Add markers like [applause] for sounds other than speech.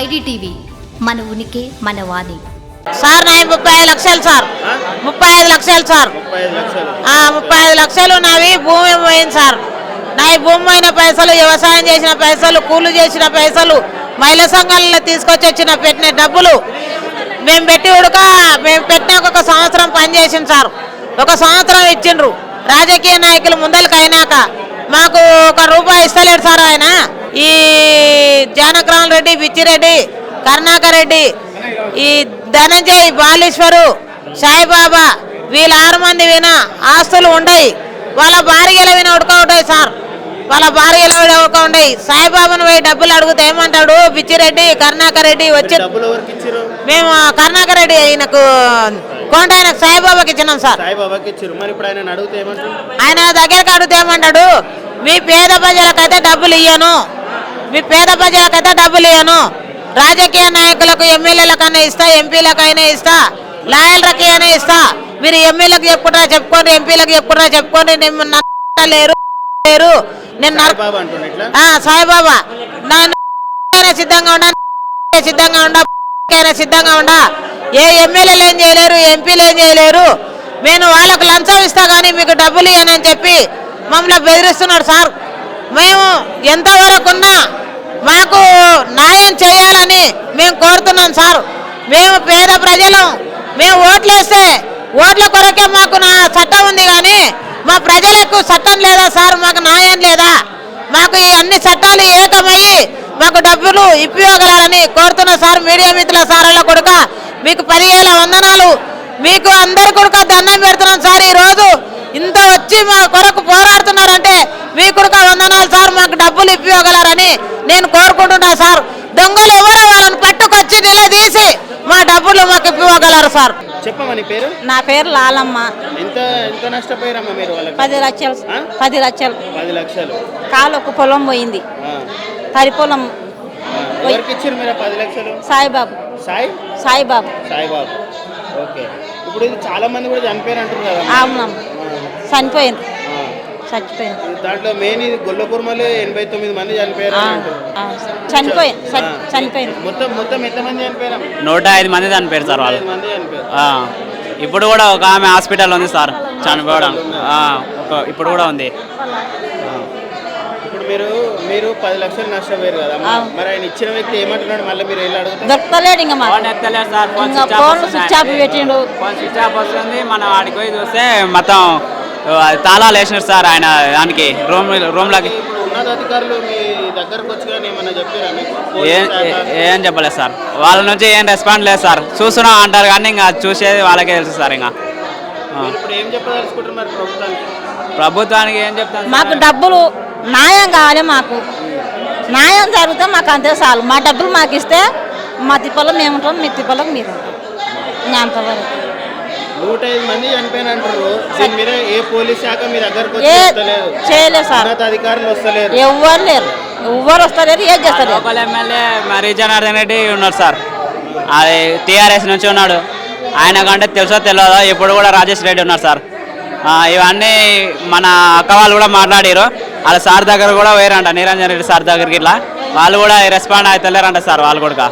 IDTV మన ఉనికి మన వాణి. సార్ నాయి ముప్పై ఐదు లక్షలు సార్. ముప్పై ఐదు లక్షలు సార్. ముప్పై ఐదు లక్షలు. నావి భూమి పోయింది సార్. నా ఈ భూమి అయిన పైసలు వ్యవసాయం చేసిన పైసలు కూలు చేసిన పైసలు మహిళా సంఘాలలో తీసుకొచ్చి వచ్చిన పెట్టిన డబ్బులు మేము పెట్టి ఉడక మేము పెట్టినాక ఒక సంవత్సరం పనిచేసింది సార్. ఒక సంవత్సరం ఇచ్చిండ్రు. రాజకీయ నాయకులు ముందలకు అయినాక మాకు ఒక రూపాయి ఇస్తలేడు సార్ ఆయన. ఈ జానక్రామ్ రెడ్డి బిచ్చిరెడ్డి కరుణాకర్ రెడ్డి ఈ ధనంజయ్ బాలేశ్వరు సాయిబాబా వీళ్ళ ఆరు మంది విన ఆస్తులు ఉండయి. వాళ్ళ భార్యల విన ఉడక ఉంటాయి సార్? వాళ్ళ భార్యల ఉడక ఉండయి సాయిబాబాను పోయి డబ్బులు అడిగితే ఏమంటాడు? బిచ్చిరెడ్డి కరుణాకర్ రెడ్డి వచ్చి మేము కరుణాకర్ రెడ్డి ఈయనకు కొండ ఆయనకు సాయిబాబాకి ఇచ్చినాం సార్. ఆయన ఆయన దగ్గరికి అడిగితే ఏమంటాడు? మీ పేద ప్రజలకైతే డబ్బులు ఇయ్యను. మీ పేద ప్రజలకైతే డబ్బులు ఇయ్యను. రాజకీయ నాయకులకు ఎమ్మెల్యేలకైనా ఇస్తా ఎంపీలకైనా ఇస్తా లాయర్లకి అయినా ఇస్తా. మీరు ఎమ్మెల్యేలకు చెప్పుకుంటారా చెప్పుకోండి ఎంపీలకు చెప్పుకుంటారా చెప్పుకోండి. నేను [laughs] లేరు లేరు. నేను సాయిబాబా నేను [laughs] సిద్ధంగా ఉండా [laughs] సిద్ధంగా ఉండా సిద్ధంగా ఉండా. ఏ ఎమ్మెల్యేలు ఏం చేయలేరు ఎంపీలు ఏం చేయలేరు. నేను వాళ్ళకు లంచం ఇస్తా కానీ మీకు డబ్బులు ఇవ్వనని చెప్పి మమ్మల్ని బెదిరిస్తున్నాడు సార్. మేము ఎంతవరకు ఉన్నా మాకు న్యాయం చేయాలని మేము కోరుతున్నాం సార్. మేము పేద ప్రజలం. మేము ఓట్లేస్తే ఓట్ల కొరకే మాకు నా చట్టం ఉంది కానీ మా ప్రజలకు చట్టం లేదా సార్? మాకు న్యాయం లేదా? మాకు ఈ అన్ని చట్టాలు ఏకమయ్యి మాకు డబ్బులు ఇప్పివ్వగలరని కోరుతున్న సార్ మీడియా మిత్రుల సారాల కొడుక మీకు పదివేల వందనాలు. మీకు అందరు కొడుక దండం పెడుతున్నాం సార్. ఈ రోజు ఇంత వచ్చి మా కొరకు పోరాడుతున్నారంటే మీ కొడుక వందనాలు సార్. మాకు డబ్బులు నేను కోరుకుంటున్నా సార్. దొంగలు ఎవరో వాళ్ళని పట్టుకొచ్చి నిలదీసి మా డబ్బులు మాకు ఇప్పివ్వగలరు సార్. చెప్పమ్మా నీ పేరు? నా పేరు లాలమ్మ. ఎంత ఎంత నష్టపోయారమ్మా మీరు వాళ్ళకి పది లక్షలు ఆ? పది లక్షలు. పది లక్షలు. కాలుకు పొలం పోయింది. ఆ, తరి పొలం ఆ. ఎవరికి ఇచ్చారు మీరు ఆ పది లక్షలు? సాయిబాబు. సాయి? సాయిబాబు. సాయిబాబు. ఓకే. ఇప్పుడు ఇది చాలా మంది కూడా చనిపోయారు అంటారు కదా అవునమ్మ. చనిపోయింది. చచ్చిపోయింది దాంట్లో మెయిన్ ఇది ఎనభై తొమ్మిది మంది చనిపోయారు ఆ, చనిపోయింది మొత్తం మొత్తం ఎంతమంది చనిపోయారు? నూట ఐదు మంది చనిపోయారు సార్ వాళ్ళు. మంది చనిపోయారు. ఆ, ఇప్పుడు కూడా ఒక ఆమె హాస్పిటల్ ఉంది సార్ చనిపోవడం. ఆ, ఒక- ఇప్పుడు కూడా ఉంది. ఇప్పుడు మీరు మీరు పది లక్షలు నష్టపోయారు కదా మరి ఆయన ఇచ్చిన వ్యక్తి ఏమంటున్నాడు? మళ్ళీ మీరు వెళ్ళి అడుగుతారు? దొరకలేడు ఇంకా మాకు. ఫోన్ ఎత్తలేదు సార్ ఫోన్ ఇంకా స్విచ్ ఆఫ్ ఫోన్ వస్తుంది. స్విచ్ ఆఫ్ పెట్టిండు. ఫోన్ స్విచ్ ఆఫ్ వస్తుంది మనం ఆడికి పోయి చూస్తే మొత్తం తాళాలు వేసినారు సార్ ఆయన దానికి రూమ్ రూమ్లకి. ఏం చెప్పలేదు సార్. వాళ్ళ నుంచి ఏం రెస్పాండ్ లేదు సార్. చూస్తున్నాం అంటారు కానీ ఇంకా చూసేది వాళ్ళకే తెలుసు సార్ ఇంకా. ప్రభుత్వానికి? ఏం చెప్తాను మాకు డబ్బులు న్యాయం కావాలి మాకు. న్యాయం జరిగితే మాకు అంతే చాలు. మా డబ్బులు మాకు ఇస్తే మా తిప్పలో మేము ఉంటాం మీ తిప్పలో మీరు ఉంటాం ఇంకా అంతవరకు. నూట ఐదు మంది చనిపోయిన అంటారు దీని మీద ఏ పోలీస్ శాఖ మీ దగ్గరకు వచ్చి ఏ వస్తలేదు? చేయలేదు సార్. ఉన్నతాధికారులు వస్తలేరు. ఎవ్వరు లేరు. ఎవ్వరు వస్తలేరు ఏం లోకల్ ఎమ్మెల్యే మరి జనార్దన్ రెడ్డి ఉన్నారు సార్. అది టీఆర్ఎస్ నుంచి ఉన్నాడు. ఆయన కంటే తెలుసో తెలియదో ఇప్పుడు కూడా రాజేష్ రెడ్డి ఉన్నారు సార్. ఆ, ఇవన్నీ మన అక్క వాళ్ళు కూడా మాట్లాడారు. వాళ్ళ సార్ దగ్గర కూడా వేరంట నిరంజన్ రెడ్డి సార్ దగ్గరికి ఇట్లా. వాళ్ళు కూడా రెస్పాండ్ అవుతలేరంట సార్ వాళ్ళు కూడా.